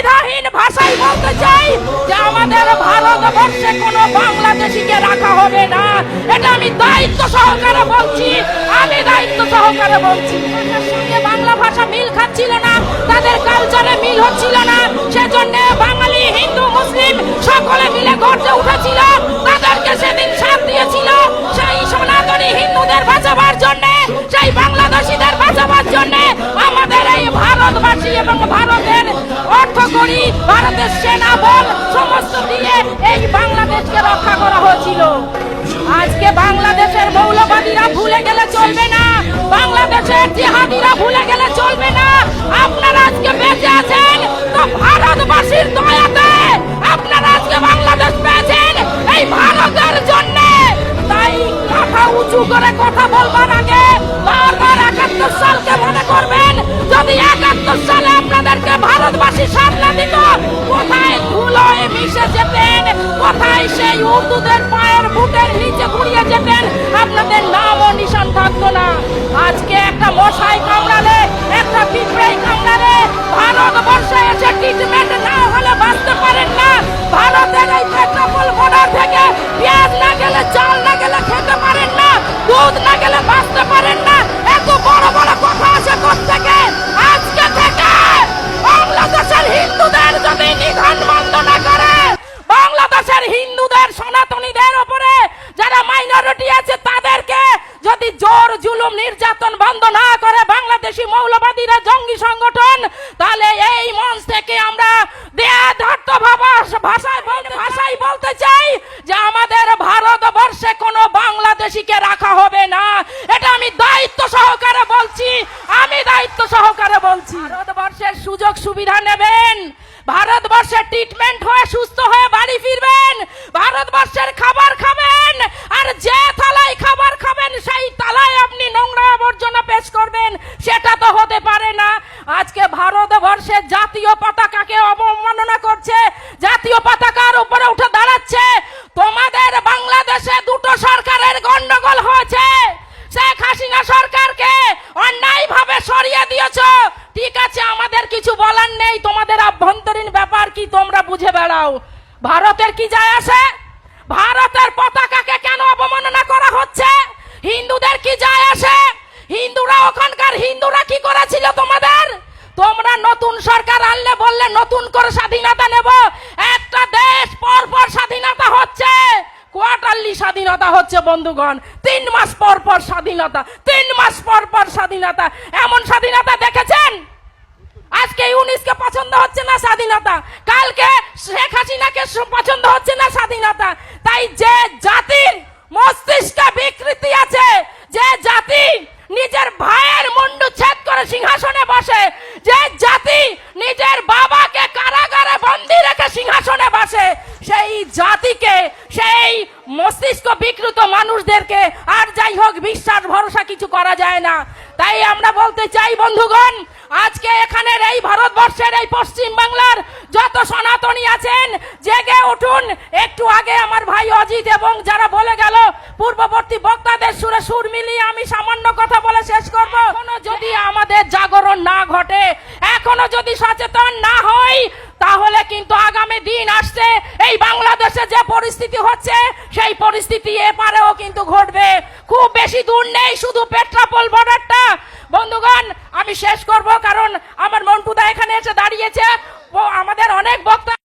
দ্বিধাহীন ভাষায় বলতে চাই যে আমাদের ভারতবর্ষে কোনো বাংলাদেশিকে রাখা হবে না। এটা আমি দায়িত্ব সহকারে বলছি, আমি দায়িত্ব সহকারে বলছি। সঙ্গে বাংলা ভাষা মিল খাচ্ছিল না, তাদের কালচারে মিল হচ্ছিল না, সেজন্য বাঙালি, হিন্দু, মুসলিম সকলে মিলে গর্জে উঠেছিল, তাদেরকে সেদিন সাথ দিয়েছিল। সেই সনাতনী হিন্দুদের বাঁচাবার জন্য, সেই বাংলাদেশিদের বাঁচাবার জন্য আমাদের এই ভারতবাসী এবং ভারতের অর্থকরী ভারতের সেনা, বল, সমস্ত দিয়ে এই বাংলাদেশকে রক্ষা করা হয়েছিল। আজকে বাংলাদেশের মৌলবাদীরা ভুলে গেলে চলবে না। বাংলাদেশের জিহাদিরা ভুলে গেলে চলবে না। আপনারা আজকে বেঁচে আছেন তো ভারতবাসীর দয়াতে। আপনারা আজকে বাংলাদেশ পেয়েছেন এই ভারতের জন্য। তাই মাথা উঁচু করে কথা বলবার আগে বারবার একাত্তর সালকে মনে করবেন যদি একাত্তর সালে আপনাদেরকে ভারতবাসী সামনে দিত, কোথায় ধুলোয় মিশে যেতেন, কোথায় সেই উর্দুদের পায়ের বুটের নিচে ঘুরিয়ে যেতেন, আপনাদের নাম ও নিশান থাকতো না। আজকে একটা মশাই কামড়ালে, একটা পিঁপড়ে কামড়ালে, ভারতবর্ষে এসে ট্রিটমেন্ট না হলে বাঁচতে পারেন না। ভারতের এই পেট্রোপল বর্ডার থেকে পেঁয়াজ না গেলে চাল না গেলে খেতে পারেন না, দুধ না গেলে বাঁচতে পারেন না। জোর জুলুম নির্যাতন বন্ধ না করে বাংলাদেশি মৌলবাদীরা জঙ্গি সংগঠন, তাহলে এই মঞ্চ থেকে আমরা দেয়াধার্ত ভাষায় ভাষায় বলতে চাই যে আমাদের ভারতবর্ষে কোনো বাংলাদেশিকে রাখা হবে না। এটা আমি দায়িত্ব সহকারে বলছি, আমি দায়িত্ব সহকারে বলছি। ভারতবর্ষের সুযোগ সুবিধা নেবেন, ভারতবর্ষের ট্রিটমেন্ট হয়ে সুস্থ হয়ে বাড়ি ফিরবেন, ভারতবর্ষের খাবার খাবেন, আর যে থালায় খাবার খাবেন সেই দিয়েছ দিয়েছ। ঠিক আছে, আমাদের কিছু বলার নেই। তোমাদের আভ্যন্তরীণ ব্যাপার কি তোমরা বুঝে বেড়াও। ভারতের কি যায় আসে? ভারতের পতাকাকে কেন অবমাননা করা হচ্ছে? হিন্দুদের কি যায় আসে? হিন্দুরা ওখানকার হিন্দুরা কি করেছিল তোমাদের? তোমরা নতুন সরকার আনলে বললে নতুন করে স্বাধীনতা নেব। স্বাধীনতা হচ্ছে বন্ধুগণ। তিন মাস পর পর স্বাধীনতা, তিন মাস পর পর স্বাধীনতা। এমন স্বাধীনতা দেখেছেন? আজকে ইউনিসকে পছন্দ হচ্ছে না স্বাধীনতা? কালকে শেখ হাসিনাকে পছন্দ হচ্ছে না স্বাধীনতা? তাই যে জাতির মস্তিষ্কে বিকৃতি আছে, যে জাতি নিজের ভাইয়ের মুন্ডু ছেদ করে সিংহাসনে বসে, যে জাতিকে, সেই মস্তিষ্ক বিকৃত মানুষদেরকে আর যাই হোক বিশ্বাস, ভরসা কিছু করা যায় না। তাই আমরা বলতে চাই, বন্ধুগণ, আজকে এখানের এই ভারতবর্ষের এই পশ্চিম বাংলার যত সনাতনী আছেন, জেগে উঠুন। একটু আগে আমার ভাই অজিত এবং যারা বলে গেল, পূর্ববর্তী বক্তাদের সুরে সুর মিলিয়ে আমি সামান্য কথা বলে শেষ করব। এখনও যদি আমাদের জাগরণ না ঘটে, এখনও যদি সচেতন না হই তাহলে কিন্তু আগামী দিন আসছে। এই বাংলাদেশে যে পরিস্থিতি হচ্ছে, সেই পরিস্থিতি এপারেও কিন্তু ঘটবে। খুব বেশি দূর নেই শুধু পেট্রাপোল বর্ডারটা। বন্ধুগণ, আমি শেষ করব কারণ আমার মন্টুদা এখানে এসে দাঁড়িয়েছে। আমাদের অনেক